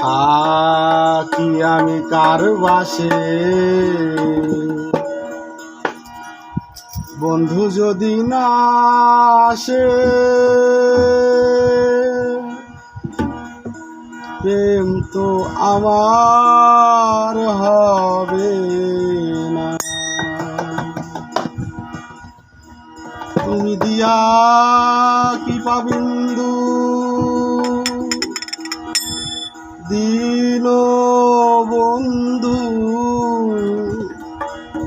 থাকি আমি কার বাসে? বন্ধু যদি না আসে প্রেম তো আমার হবে। না তুমি দিয়া কি পাবিন্দু দিন বন্ধু,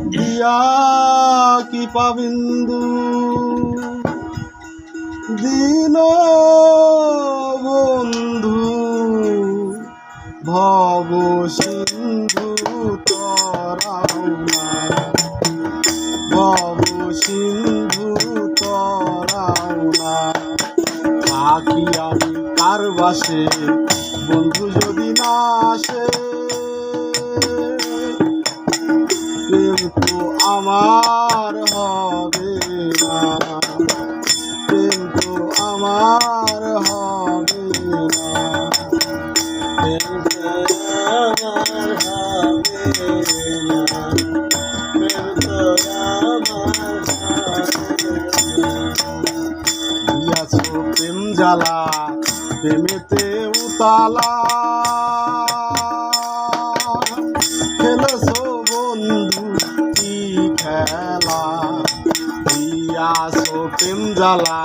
দিয়া কি পাবিন্দু দিন বন্ধু, ভব সিন্ধু তরাও আমি কার বাসে? বন্ধু যদি না আসে, প্রেম তো আমার হবে না। প্রেম তো আমার হবে না। প্রেম আমার হবে না। প্রেম জ্বালা, প্রেমেতে উতালা। খেলেছো বন্ধু, কি খেলা? দিয়াছো প্রেম জ্বালা,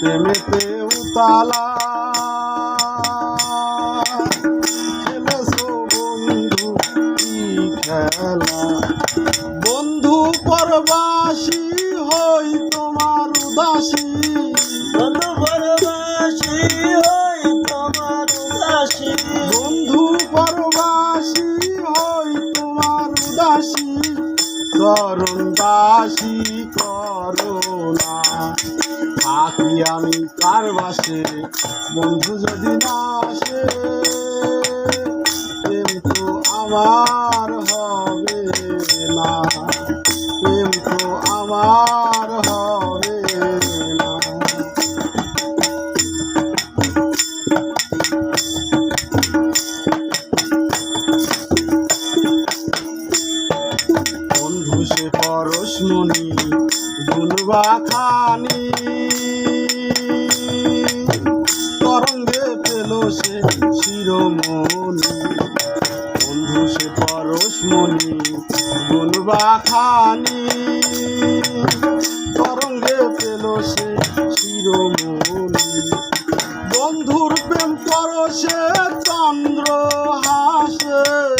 প্রেমেতে উতালা। খেলেছো বন্ধু খেলা? বন্ধু পরবাসী দাসী করোনা থাকি আমি কার বাসে বন্ধু যদি না আসে কিন্তু আমার গুনবা খানি তরঙ্গে পেল সে শিরোমণি। বন্ধু সে পরশমণি গুনবা খানি তরঙ্গে পেল সে শিরোমণি। বন্ধুর প্রেম পরশে চন্দ্র হাসে।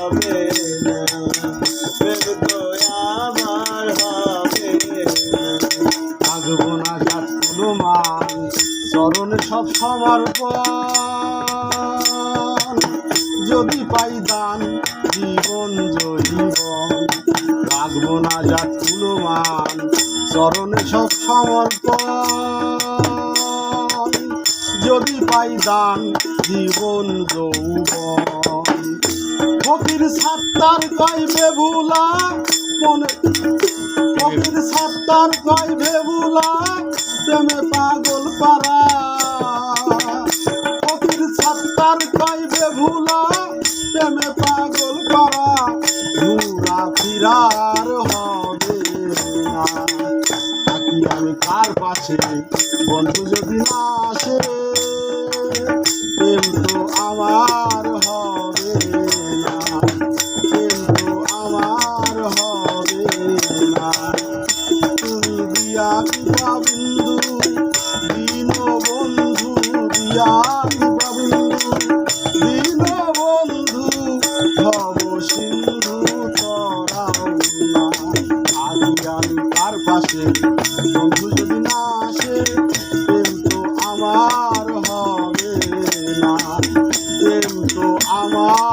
যাত কোনো মান চরণে সব সমর্পণ। যদি পাই দান, জীবন জীবন রাখব না যাত কোনো মান চরণে সব সমর্পণ। যদি পাই দান, জীবন যৌবন, ফকির সাত্তার কইবে ভুলা মনে ফকির সাত্তার কইবে ভুলা প্রেমে পাগল পারা ফকির সত্তার খাইবে ভুলা প্রেমে পাগল পারা ঘুরা ফিরার হবে আমি কার পাশে, বন্ধু যদি না আসে। আসে বন্ধু যদি না আসে প্রেম তো আমার হবে না। প্রেম তো আমার